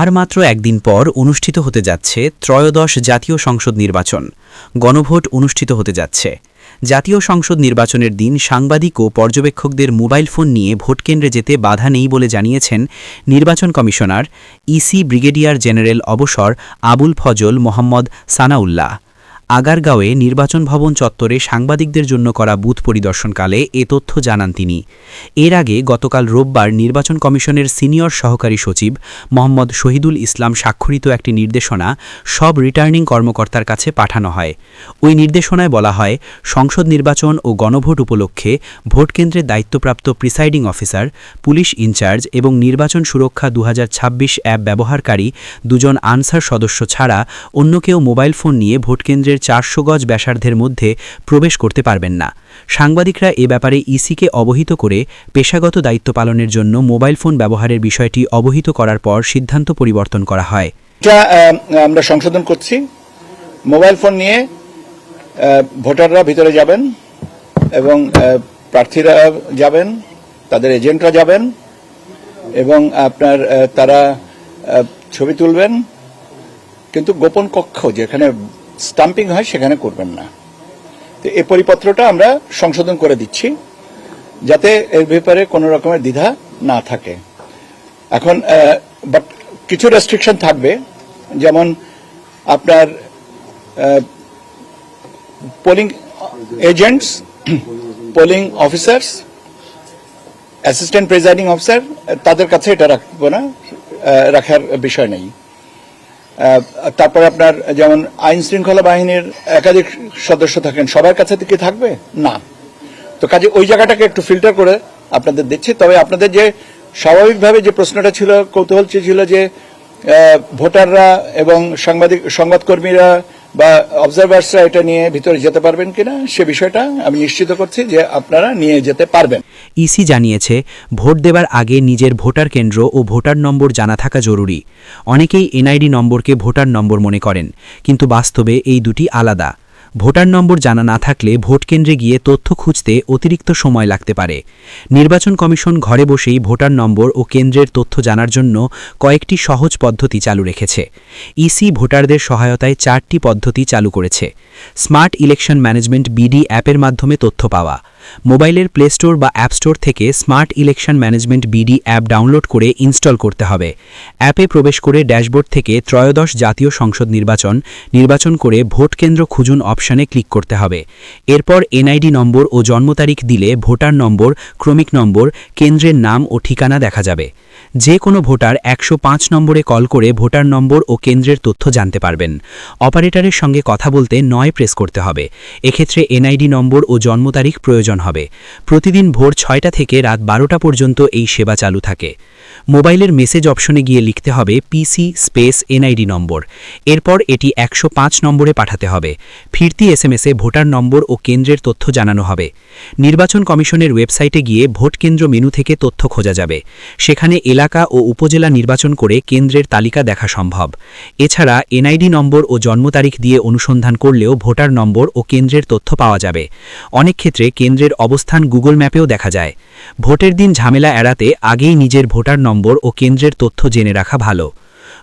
আর মাত্র একদিন পর অনুষ্ঠিত হতে যাচ্ছে ত্রয়োদশ জাতীয় সংসদ নির্বাচন। গণভোট অনুষ্ঠিত হতে যাচ্ছে। জাতীয় সংসদ নির্বাচনের দিন সাংবাদিক ও পর্যবেক্ষকদের মোবাইল ফোন নিয়ে ভোটকেন্দ্রে যেতে বাধা নেই বলে জানিয়েছেন নির্বাচন কমিশনার, ইসি ব্রিগেডিয়ার জেনারেল অবসর আবুল ফজল মোহাম্মদ সানাউল্লাহ। আগারগাঁওয়ে নির্বাচন ভবন চত্বরে সাংবাদিকদের জন্য করা বুথ পরিদর্শনকালে এ তথ্য জানান তিনি। এর আগে গতকাল রোববার নির্বাচন কমিশনের সিনিয়র সহকারী সচিব মোহাম্মদ শহীদুল ইসলাম স্বাক্ষরিত একটি নির্দেশনা সব রিটার্নিং কর্মকর্তার কাছে পাঠানো হয়। ওই নির্দেশনায় বলা হয়, সংসদ নির্বাচন ও গণভোট উপলক্ষে ভোটকেন্দ্রের দায়িত্বপ্রাপ্ত প্রিসাইডিং অফিসার, পুলিশ ইনচার্জ এবং নির্বাচন সুরক্ষা দু হাজার ছাব্বিশ অ্যাপ ব্যবহারকারী দুজন আনসার সদস্য ছাড়া অন্য কেউ মোবাইল ফোন নিয়ে ভোটকেন্দ্রের চারশো গজ ব্যাসার্ধের মধ্যে প্রবেশ করতে পারবেন না। সাংবাদিকরা এ ব্যাপারে ইসিকে অবহিত করে পেশাগত দায়িত্ব পালনের জন্য মোবাইল ফোন ব্যবহারের বিষয়টি অবহিত করার পর সিদ্ধান্ত পরিবর্তন করা হয়। আমরা সংশোধন করছি। মোবাইল ফোন নিয়ে ভোটাররা ভিতরে যাবেন এবং প্রার্থীরা যাবেন, তাদের এজেন্টরা যাবেন এবং আপনার তারা ছবি তুলবেন। কিন্তু গোপন কক্ষ যেখানে স্টাম্পিং হয়, সেখানে করবেন না। তো এই পরিপত্রটা আমরা সংশোধন করে দিচ্ছি, যাতে এর ব্যাপারে কোনো রকমের দ্বিধা না থাকে। এখন বাট কিছু রেস্ট্রিকশন থাকবে, যেমন আপনার polling agents polling officers assistant presiding officer তাদের কাছে এটা রাখব না রাখার বিষয় নেই। তারপর আপনার যেমন আইন শৃঙ্খলা বাহিনীর একাধিক সদস্য থাকেন, সবার কাছে কি থাকবে? না। তো কাজে ওই জায়গাটাকে একটু ফিল্টার করে আপনাদের দিচ্ছি। তবে আপনাদের যে স্বাভাবিকভাবে যে প্রশ্নটা ছিল, কৌতূহল ছিল যে ভোটাররা এবং সাংবাদিক, সংবাদকর্মীরা বা অবজারভার্সরা এটা নিয়ে ভিতরে যেতে পারবেন কিনা, সে বিষয়টা আমি নিশ্চিত করছি যে আপনারা নিয়ে যেতে পারবেন। ইসি জানিয়েছে, ভোট দেবার আগে নিজের ভোটার কেন্দ্র ও ভোটার নম্বর জানা থাকা জরুরি। অনেকেই এনআইডি নম্বরকে ভোটার নম্বর মনে করেন, কিন্তু বাস্তবে এই দুটি আলাদা। ভোটার নম্বর জানা না থাকলে ভোট কেন্দ্রে গিয়ে তথ্য খুঁজতে অতিরিক্ত সময় লাগতে পারে। নির্বাচন কমিশন ঘরে বসেই ভোটার নম্বর ও কেন্দ্রের তথ্য জানার জন্য কয়েকটি সহজ পদ্ধতি চালু রেখেছে। ইসি ভোটারদের সহায়তায় চারটি পদ্ধতি চালু করেছে। স্মার্ট ইলেকশন ম্যানেজমেন্ট বিডি অ্যাপের মাধ্যমে তথ্য পাওয়া। মোবাইলের প্লে স্টোর বা অ্যাপ স্টোর থেকে smart election management BD app download করে ইনস্টল করতে হবে। অ্যাপে প্রবেশ করে ড্যাশবোর্ড থেকে ত্রয়োদশ জাতীয় সংসদ নির্বাচন নির্বাচন করে ভোট কেন্দ্র খুঁজুন অপশানে ক্লিক করতে হবে। এরপর এনআইডি নম্বর ও জন্ম তারিখ দিলে ভোটার নম্বর, ক্রমিক নম্বর, কেন্দ্রের নাম ও ঠিকানা দেখা যাবে। যে কোনো ভোটার একশো পাঁচ নম্বরে কল করে ভোটার নম্বর ও কেন্দ্রের তথ্য জানতে পারবেন। অপারেটরের সঙ্গে কথা বলতে নয় প্রেস করতে হবে। এক্ষেত্রে এনআইডি নম্বর ও জন্ম তারিখ প্রয়োজন হবে। প্রতিদিন ভোর ছয়টা থেকে রাত বারোটা পর্যন্ত এই সেবা চালু থাকে। মোবাইলের মেসেজ অপশনে গিয়ে লিখতে হবে পিসি স্পেস এনআইডি নম্বর। এরপর এটি একশো পাঁচ নম্বরে পাঠাতে হবে। ফিরতি এসএমএসে ভোটার নম্বর ও কেন্দ্রের তথ্য জানানো হবে। নির্বাচন কমিশনের ওয়েবসাইটে গিয়ে ভোট কেন্দ্র মেনু থেকে তথ্য খোঁজা যাবে। সেখানে এলাকা ও উপজেলা নির্বাচন করে কেন্দ্রের তালিকা দেখা সম্ভব। এছাড়া এনআইডি নম্বর ও জন্ম তারিখ দিয়ে অনুসন্ধান করলেও ভোটার নম্বর ও কেন্দ্রের তথ্য পাওয়া যাবে। অনেক ক্ষেত্রে কেন্দ্রের অবস্থান গুগল ম্যাপেও দেখা যায়। ভোটের দিন ঝামেলা এড়াতে আগেই নিজের ভোটার নম্বর ও কেন্দ্রের তথ্য জেনে রাখা ভালো।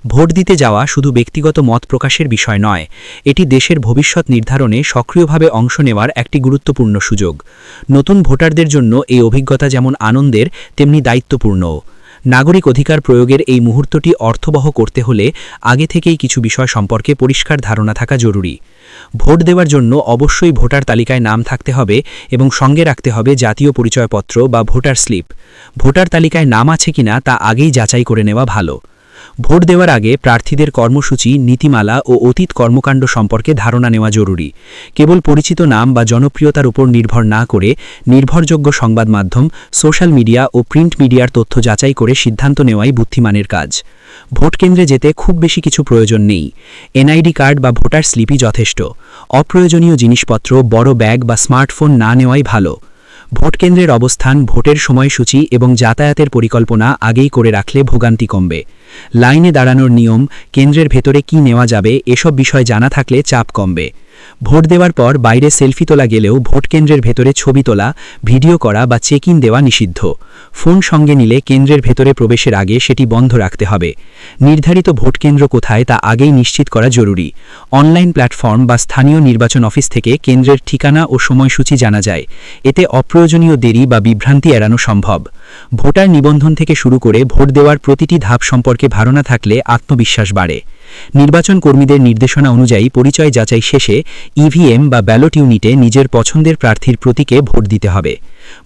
ভোট দিতে যাওয়া শুধু ব্যক্তিগত মত প্রকাশের বিষয় নয়, এটি দেশের ভবিষ্যৎ নির্ধারণে সক্রিয়ভাবে অংশ নেওয়ার একটি গুরুত্বপূর্ণ সুযোগ। নতুন ভোটারদের জন্য এই অভিজ্ঞতা যেমন আনন্দের, তেমনি দায়িত্বপূর্ণও। নাগরিক অধিকার প্রয়োগের এই মুহূর্তটি অর্থবহ করতে হলে আগে থেকেই কিছু বিষয় সম্পর্কে পরিষ্কার ধারণা থাকা জরুরি। ভোট দেওয়ার জন্য অবশ্যই ভোটার তালিকায় নাম থাকতে হবে এবং সঙ্গে রাখতে হবে জাতীয় পরিচয়পত্র বা ভোটার স্লিপ। ভোটার তালিকায় নাম আছে কিনা তা আগেই যাচাই করে নেওয়া ভালো। ভোট দেওয়ার আগে প্রার্থীদের কর্মসূচি, নীতিমালা ও অতীত কর্মকাণ্ড সম্পর্কে ধারণা নেওয়া জরুরি। কেবল পরিচিত নাম বা জনপ্রিয়তার উপর নির্ভর না করে নির্ভরযোগ্য সংবাদ মাধ্যম, সোশ্যাল মিডিয়া ও প্রিন্ট মিডিয়ার তথ্য যাচাই করে সিদ্ধান্ত নেওয়াই বুদ্ধিমানের কাজ। ভোট কেন্দ্রে যেতে খুব বেশি কিছু প্রয়োজন নেই। এনআইডি কার্ড বা ভোটার স্লিপই যথেষ্ট। অপ্রয়োজনীয় জিনিসপত্র, বড় ব্যাগ বা স্মার্টফোন না নেওয়াই ভালো। ভোট কেন্দ্রের অবস্থান, ভোটের সময়সূচি এবং যাতায়াতের পরিকল্পনা আগেই করে রাখলে ভোগান্তি কমবে। লাইনে দাঁড়ানোর নিয়ম, কেন্দ্রের ভেতরে কি নেওয়া যাবে, এসব বিষয় জানা থাকলে চাপ কমবে। ভোট দেওয়ার পর বাইরে সেলফি তোলা গেলেও ভোট কেন্দ্রের ভেতরে ছবি তোলা, ভিডিও করা বা চেক ইন দেওয়া নিষিদ্ধ। ফোন সঙ্গে নিলে কেন্দ্রের ভেতরে প্রবেশের আগে সেটি বন্ধ রাখতে হবে। নির্ধারিত ভোট কেন্দ্র কোথায় তা আগেই নিশ্চিত করা জরুরি। অনলাইন প্ল্যাটফর্ম বা স্থানীয় নির্বাচন অফিস থেকে কেন্দ্রের ঠিকানা ও সময়সূচি জানা যায়। এতে অপ্রয়োজনীয় দেরি বা বিভ্রান্তি এড়ানো সম্ভব। ভোটার নিবন্ধন থেকে শুরু করে ভোট দেওয়ার প্রতিটি ধাপ সম্পর্কে ধারণা থাকলে আত্মবিশ্বাস বাড়ে। নির্বাচন কর্মীদের নির্দেশনা অনুযায়ী পরিচয় যাচাই শেষে ইভিএম বা ব্যালট ইউনিটে নিজের পছন্দের প্রার্থীর প্রতীকে ভোট দিতে হবে।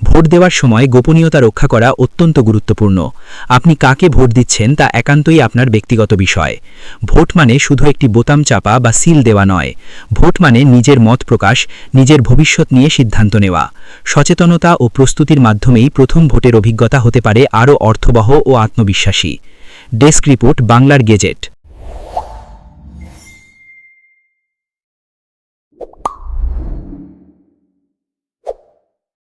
ভোট দেওয়ার সময় গোপনীয়তা রক্ষা করা অত্যন্ত গুরুত্বপূর্ণ। আপনি কাকে ভোট দিচ্ছেন তা একান্তই আপনার ব্যক্তিগত বিষয়। ভোট মানে শুধু একটি বোতাম চাপা বা সিল দেওয়া নয়। ভোট মানে নিজের মত প্রকাশ, নিজের ভবিষ্যৎ নিয়ে সিদ্ধান্ত নেওয়া। সচেতনতা ও প্রস্তুতির মাধ্যমেই প্রথম ভোটের অভিজ্ঞতা হতে পারে আরও অর্থবহ ও আত্মবিশ্বাসী। ডেস্ক রিপোর্ট, বাংলার গেজেট।